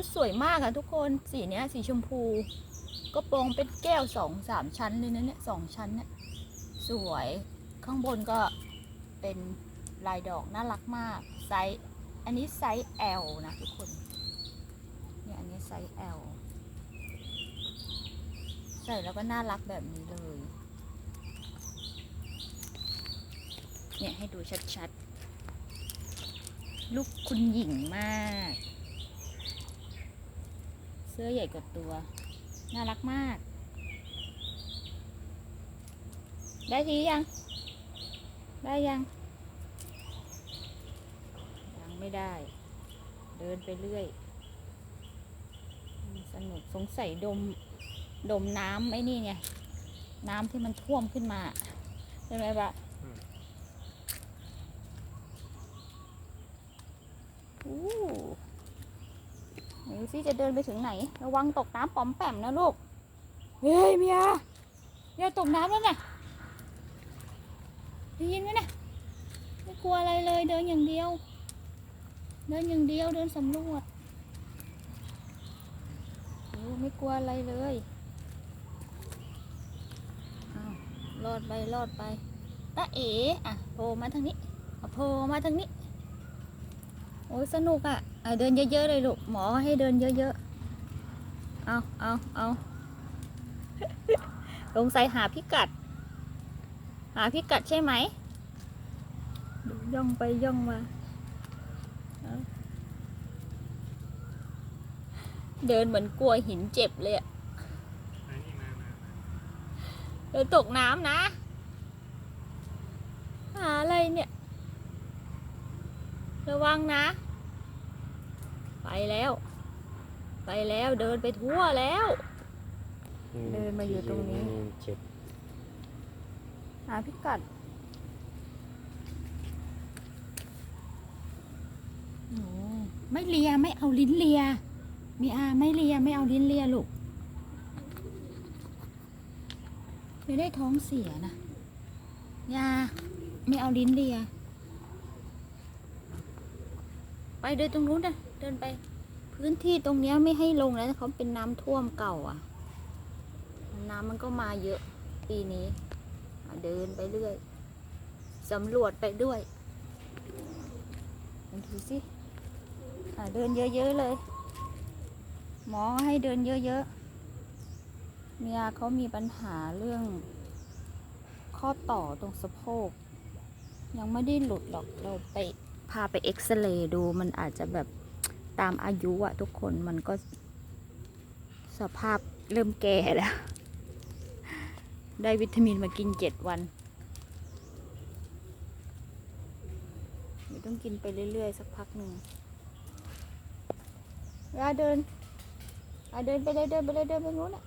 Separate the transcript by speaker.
Speaker 1: ชุดสวยมากอะทุกคนสีเนี้ยสีชมพูกระโปรงเป็นแก้วสองสามชั้นเลยนะเนี่ยสองชั้นเนี่ยสวยข้างบนก็เป็นลายดอกน่ารักมากไซส์อันนี้ไซส์ L นะทุกคนเนี่ยอันนี้ไซส์ L ใส่แล้วก็น่ารักแบบนี้เลยเนี่ยให้ดูชัดๆ ลูกคุณหญิงมาก สื้อใหญ่กว่าตัว น่ารักมาก ได้ทียัง ได้ยัง ยังไม่ได้ เดินไปเรื่อยอืมสนุกสงสัยดม ดมน้ำไอ้นี่ไง น้ำที่มันท่วมขึ้นมาใช่ไหมปะ
Speaker 2: อืม
Speaker 1: อู้ ดูสิจะเดินไปถึงไหน ระวังตกน้ำป๋อมแปมนะลูก เฮ้ยเมียเมียตกน้ำแล้วน่ะได้ยินไหมนะไม่กลัวอะไรเลยเดินอย่างเดียว เดินอย่างเดียวเดินสำรวจโอ้ไม่กลัวอะไรเลยอ้าวรอดไปรอดไปตาเอ๋อะโผล่มาทางนี้เอาโผล่มาทางนี้ โอ้ยสนุกอะ่ะอะ เดินเยอะๆเลยลูก หมอให้เดินเยอะๆ เอาเอาเอาสงสัยหาพิกัด หาพิกัดใช่ไหม ย่องไปย่องมา เดินเหมือนกลัวหินเจ็บเลยอะเดินตกน้ำนะ หาอะไรเนี่ย ระวังนะ แล้ว ไปแล้วเดินไปทั่วแล้ว เดินมาอยู่ตรงนี้
Speaker 2: เจ็บ
Speaker 1: หาพิกัดโอ้ไม่เลียไม่เอาลิ้นเลีย มีอาไม่เลียไม่เอาลิ้นเลียลูกไม่ได้ท้องเสียนะยาไม่เอาลิ้นเลีย ไปเดินตรงนู้นนะเดินไป พื้นที่ตรงนี้ไม่ให้ลงแล้วเขาเป็นน้ำท่วมเก่าอะ น้ำมันก็มาเยอะปีนี้ เดินไปเรื่อยสำรวจไปด้วยดูสิเดินเยอะๆเลย หมอให้เดินเยอะๆเมียเขามีปัญหาเรื่อง ข้อต่อตรงสะโพก ยังไม่ได้หลุดหรอกเราไปพาไปเอ็กซเรย์ดูมันอาจจะแบบ ตามอายุอะทุกคนมันก็สภาพเริ่มแก่แล้ว ได้วิตามินมากินเจ็ดวันต้องกินไปเรื่อย ๆ สักพักหนึ่งเวลาเดินอะเดินไปเลยเดินไปเลยเดินไปนู้นอะ